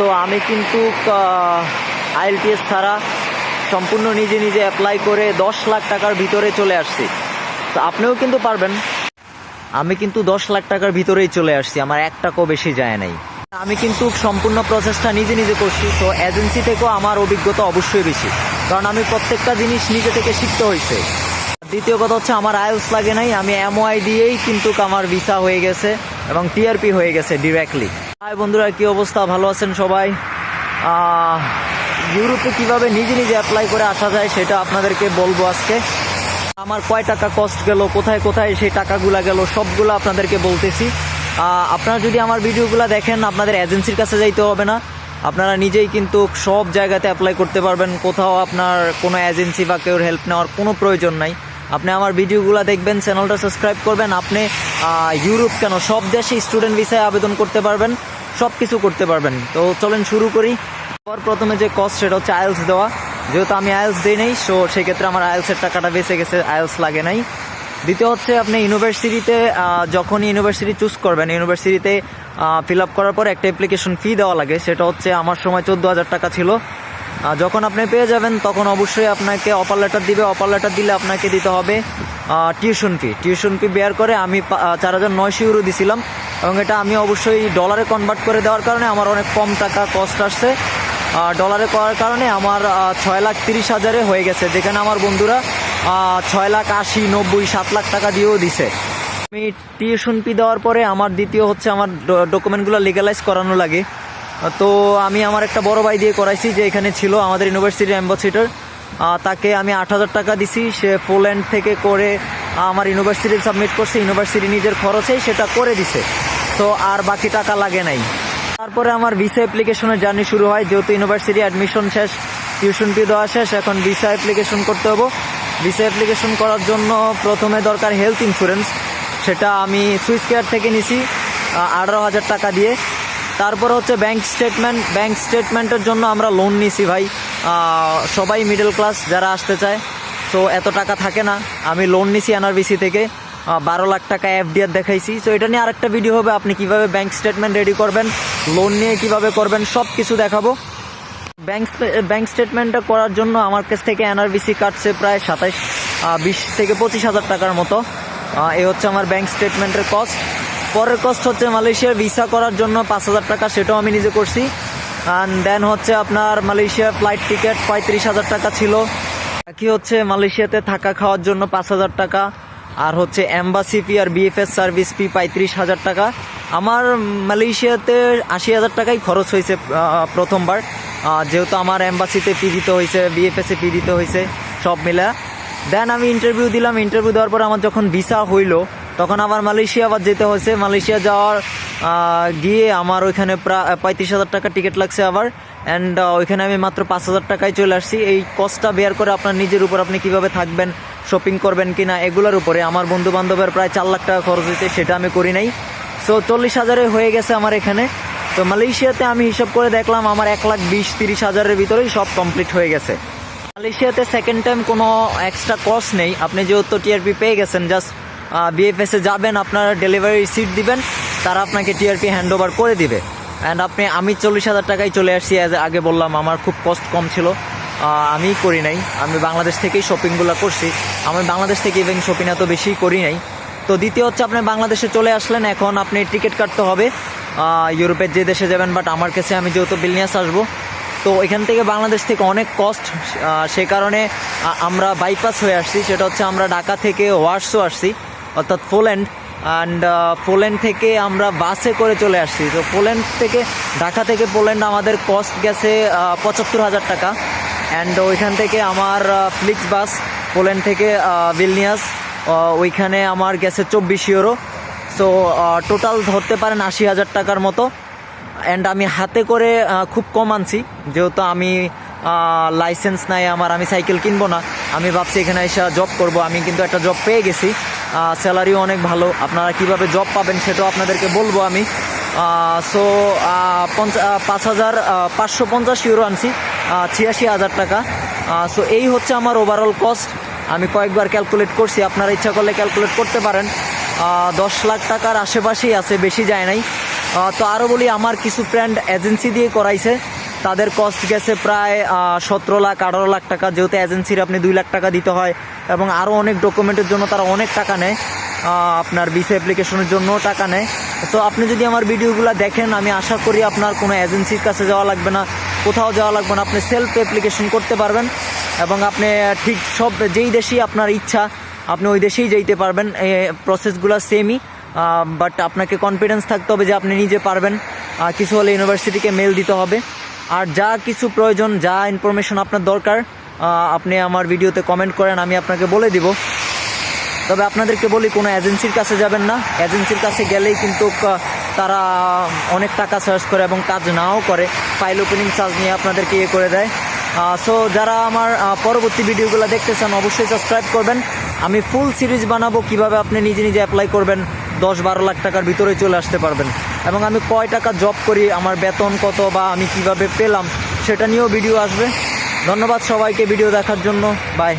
তো আমি কিন্তু আইএলটিএস ছাড়া সম্পূর্ণ নিজে নিজে অ্যাপ্লাই করে দশ লাখ টাকার ভিতরে চলে আসছি। তো আপনিও কিন্তু পারবেন। আমি কিন্তু দশ লাখ টাকার ভিতরেই চলে আসছি, আমার এক টাকাও বেশি যায় নাই। আমি কিন্তু সম্পূর্ণ প্রসেসটা নিজে নিজে করছি, তো এজেন্সি থেকেও আমার অভিজ্ঞতা অবশ্যই বেশি। কারণ আমি প্রত্যেকটা জিনিস নিজে থেকে শিখতে হয়েছে দ্বিতীয় কথা হচ্ছে, আমার আইএলস লাগে নাই, আমি এমওআই দিয়েই কিন্তু আমার ভিসা হয়ে গেছে এবং টিআরপি হয়ে গেছে ডিরেক্টলি হাই বন্ধুরা, কি অবস্থা? ভালো আছেন সবাই? ইউরোপে কীভাবে নিজে নিজে অ্যাপ্লাই করে আসা যায় সেটা আপনাদেরকে বলব আজকে। আমার কয় টাকা কস্ট গেল, কোথায় কোথায় সেই টাকাগুলা গেল, সবগুলো আপনাদেরকে বলতেছি। আপনারা যদি আমার ভিডিওগুলো দেখেন, আপনাদের এজেন্সির কাছে যাইতে হবে না। আপনারা নিজেই কিন্তু সব জায়গাতে অ্যাপ্লাই করতে পারবেন। কোথাও আপনার কোনো এজেন্সি বা কেউর হেল্প নেওয়ার কোনো প্রয়োজন নাই। আপনি আমার ভিডিওগুলো দেখবেন, চ্যানেলটা সাবস্ক্রাইব করবেন। আপনি ইউরোপ কেন? সব দেশে স্টুডেন্ট ভিসায় আবেদন করতে পারবেন সব কিছু করতে পারবেন। তো চলেন শুরু করি। সবার প্রথমে যে কস্ট সেটা হচ্ছে আইএলস দেওয়া। যেহেতু আমি আইএলস দিই নাই সো সেক্ষেত্রে আমার আইএলসের টাকাটা বেঁচে গেছে আইএলস লাগে নাই। দ্বিতীয় হচ্ছে আপনি ইউনিভার্সিটিতে যখনই ইউনিভার্সিটি চুজ করবেন ইউনিভার্সিটিতে ফিল আপ করার পর একটা অ্যাপ্লিকেশন ফি দেওয়া লাগে। সেটা হচ্ছে আমার সময় চোদ্দ হাজার টাকা ছিল। যখন আপনি পেয়ে যাবেন, তখন অবশ্যই আপনাকে অপার লেটার দিবে। অপার লেটার দিলে আপনাকে দিতে হবে tuition fee tuition fee bear করে আমি চার হাজার নয়শো ইউরো দিছিলাম এবং এটা আমি অবশ্যই ডলারে কনভার্ট করে দেওয়ার কারণে আমার অনেক কম টাকা কস্ট আসছে। ডলারে করার কারণে আমার ছয় লাখ তিরিশ হাজারে হয়ে গেছে। যেখানে আমার বন্ধুরা ছয় লাখ আশি, নব্বই, সাত লাখ টাকা দিয়েও দিছে। আমি টিউশন ফি দেওয়ার পরে আমার দ্বিতীয় হচ্ছে আমার ডকুমেন্টগুলো লিগালাইজ করানো লাগে। তো আমি আমার একটা বড় ভাই দিয়ে করাইছি যে এখানে ছিল আমাদের ইউনিভার্সিটির অ্যাম্বাসিডার। তাকে আমি আট হাজার টাকা দিছি। সে পোল্যান্ড থেকে করে আমার ইউনিভার্সিটি সাবমিট করছে। ইউনিভার্সিটি নিজের খরচেই সেটা করে দিছে। তো আর বাকি টাকা লাগে নাই। তারপরে আমার ভিসা অ্যাপ্লিকেশনের জার্নি শুরু হয়। যেহেতু ইউনিভার্সিটি অ্যাডমিশন শেষ টিউশন ফি দেওয়া শেষ, এখন ভিসা অ্যাপ্লিকেশন করতে হব। ভিসা অ্যাপ্লিকেশন করার জন্য প্রথমে দরকার হেলথ ইন্স্যুরেন্স সেটা আমি সুইস কেয়ার থেকে নিছি আঠারো হাজার টাকা দিয়ে। তারপর হচ্ছে ব্যাংক স্টেটমেন্ট ব্যাংক স্টেটমেন্টের জন্য আমরা লোন নিছি ভাই। সবাই মিডল ক্লাস যারা আসতে চায় সো এত টাকা থাকে না। আমি লোন নিছি এনআরবিসি থেকে। বারো লাখ টাকা এফডিআর দেখাইছি। সো এটা নিয়ে আরেকটা ভিডিও হবে, আপনি কীভাবে ব্যাংক স্টেটমেন্ট রেডি করবেন লোন নিয়ে কীভাবে করবেন সব কিছু দেখাবো ব্যাংক ব্যাংক স্টেটমেন্টটা করার জন্য আমার কাছ থেকে এনআরবিসি কাটছে প্রায় সাতাইশ বিশ থেকে পঁচিশ হাজার টাকার মতো। এই হচ্ছে আমার ব্যাংক স্টেটমেন্টের কস্ট পরের কস্ট হচ্ছে মালয়েশিয়ার ভিসা করার জন্য পাঁচ হাজার টাকা, সেটাও আমি নিজে করছি। অ্যান্ড দেন হচ্ছে আপনার মালয়েশিয়ার ফ্লাইট টিকিট পঁয়ত্রিশ হাজার টাকা ছিল। কি হচ্ছে মালয়েশিয়াতে থাকা খাওয়ার জন্য পাঁচ হাজার টাকা। আর হচ্ছে অ্যাম্বাসি ফি আর বিএফএস সার্ভিস ফি পঁয়ত্রিশ হাজার টাকা। আমার মালয়েশিয়াতে আশি হাজার টাকাই খরচ হয়েছে প্রথমবার। যেহেতু আমার এম্বাসিতে ফি দিতে হয়েছে বিএফএসে ফি দিতে হয়েছে, সব মিলে। দেন আমি ইন্টারভিউ দিলাম ইন্টারভিউ দেওয়ার পর আমার যখন ভিসা হইল তখন আমার মালয়েশিয়া আবার যেতে হয়েছে। মালয়েশিয়া যাওয়ার গিয়ে আমার ওইখানে প্রায় পঁয়ত্রিশ হাজার টাকা টিকিট লাগছে আবার। অ্যান্ড ওইখানে আমি মাত্র পাঁচ হাজার টাকায় চলে আসছি। এই কস্টটা বেয়ার করে আপনার নিজের উপর আপনি কীভাবে থাকবেন শপিং করবেন কি না এগুলোর উপরে আমার বন্ধু বান্ধবের প্রায় চার লাখ টাকা খরচ হয়েছে, সেটা আমি করি নাই। সো চল্লিশ হাজারে হয়ে গেছে আমার এখানে। তো মালয়েশিয়াতে আমি হিসাব করে দেখলাম, আমার এক লাখ বিশ, তিরিশ হাজারের ভিতরেই সব কমপ্লিট হয়ে গেছে। মালয়েশিয়াতে সেকেন্ড টাইম কোনো এক্সট্রা কস্ট নেই। আপনি যেহেতু টিআরপি পেয়ে গেছেন জাস্ট বিএফএসে যাবেন, আপনারা ডেলিভারি সিট দিবেন, তারা আপনাকে টিআরপি হ্যান্ড ওভার করে দিবে। অ্যান্ড আপনি, আমি চল্লিশ হাজার টাকায় চলে আসছি, as আগে বললাম, আমার খুব কস্ট কম ছিল। আমি করি নাই, আমি বাংলাদেশ থেকেই শপিংগুলো করছি। আমি বাংলাদেশ থেকে ইভেন শপিং এত বেশি করি নাই। তো দ্বিতীয় হচ্ছে, আপনি বাংলাদেশে চলে আসলেন, এখন আপনি টিকিট কাটতে হবে। ইউরোপের যে দেশে যাবেন বাট আমার কাছে আমি যেহেতু বিলনিয়াস আসব, তো এখান থেকে বাংলাদেশ থেকে অনেক কস্ট সে কারণে আমরা বাইপাস হয়ে আসছি। সেটা হচ্ছে, আমরা ঢাকা থেকে ওয়ার্সও আসছি। অর্থাৎ পোল্যান্ড অ্যান্ড পোল্যান্ড থেকে আমরা বাসে করে চলে আসছি। তো পোল্যান্ড থেকে, ঢাকা থেকে পোল্যান্ড আমাদের কস্ট গেছে পঁচাত্তর হাজার টাকা। অ্যান্ড ওইখান থেকে আমার ফ্লিক্স বাস পোল্যান্ড থেকে বিলনিয়াস ওইখানে আমার গেছে চব্বিশ ইউরো সো টোটাল ধরতে পারেন আশি হাজার টাকার মতো। অ্যান্ড আমি হাতে করে খুব কম আনছি। যেহেতু আমি লাইসেন্স নাই, আমার আমি সাইকেল কিনবো না। আমি ভাবছি এখানে এসে জব করব। আমি কিন্তু একটা জব পেয়ে গেছি। স্যালারিও অনেক ভালো। আপনারা কীভাবে জব পাবেন সেটাও আপনাদেরকে বলব আমি। সো পাঁচ হাজার পাঁচশো পঞ্চাশ ইউরো আনছি। ছিয়াশি হাজার টাকা। সো এই হচ্ছে আমার ওভারঅল কস্ট আমি কয়েকবার ক্যালকুলেট করছি, আপনারা ইচ্ছা করলে ক্যালকুলেট করতে পারেন। দশ লাখ টাকার আশেপাশেই আছে, বেশি যায় নাই। তো আরও বলি, আমার কিছু ফ্রেন্ড এজেন্সি দিয়ে করাইছে। তাদের কস্ট গেছে প্রায় সতেরো লাখ, আঠারো লাখ টাকা। যেহেতু এজেন্সির আপনি দুই লাখ টাকা দিতে হয়, এবং আরও অনেক ডকুমেন্টের জন্য তারা অনেক টাকা নেয় আপনার ভিসা অ্যাপ্লিকেশনের জন্য টাকা নেয়। তো আপনি যদি আমার ভিডিওগুলো দেখেন, আমি আশা করি আপনার কোনো এজেন্সির কাছে যাওয়া লাগবে না, কোথাও যাওয়া লাগবে না। আপনি সেলফ অ্যাপ্লিকেশন করতে পারবেন, এবং আপনি ঠিক সব, যেই দেশেই আপনার ইচ্ছা, আপনি ওই দেশেই যেতে পারবেন। প্রসেসগুলো সেমই বাট আপনাকে কনফিডেন্স থাকতে হবে যে আপনি নিজে পারবেন। কিছু হলে ইউনিভার্সিটিকে মেল দিতে হবে। আর যা কিছু প্রয়োজন, যা ইনফরমেশন আপনার দরকার আপনি আমার ভিডিওতে কমেন্ট করেন, আমি আপনাকে বলে দিব। তবে আপনাদেরকে বলি, কোনো এজেন্সির কাছে যাবেন না। এজেন্সির কাছে গেলেই কিন্তু তারা অনেক টাকা চার্জ করে এবং কাজ নাও করে। ফাইল ওপেনিং চার্জ নিয়ে আপনাদেরকে ইয়ে করে দেয়। সো যারা আমার পরবর্তী ভিডিওগুলো দেখতে চান অবশ্যই সাবস্ক্রাইব করবেন। আমি ফুল সিরিজ বানাবো, কীভাবে আপনি নিজে নিজে অ্যাপ্লাই করবেন দশ বারো লাখ টাকার ভিতরে চলে আসতে পারবেন। এবং আমি কয় টাকা জব করি, আমার বেতন কত বা আমি কীভাবে পেলাম, সেটা নিয়েও ভিডিও আসবে। ধন্যবাদ সবাইকে ভিডিও দেখার জন্য। বাই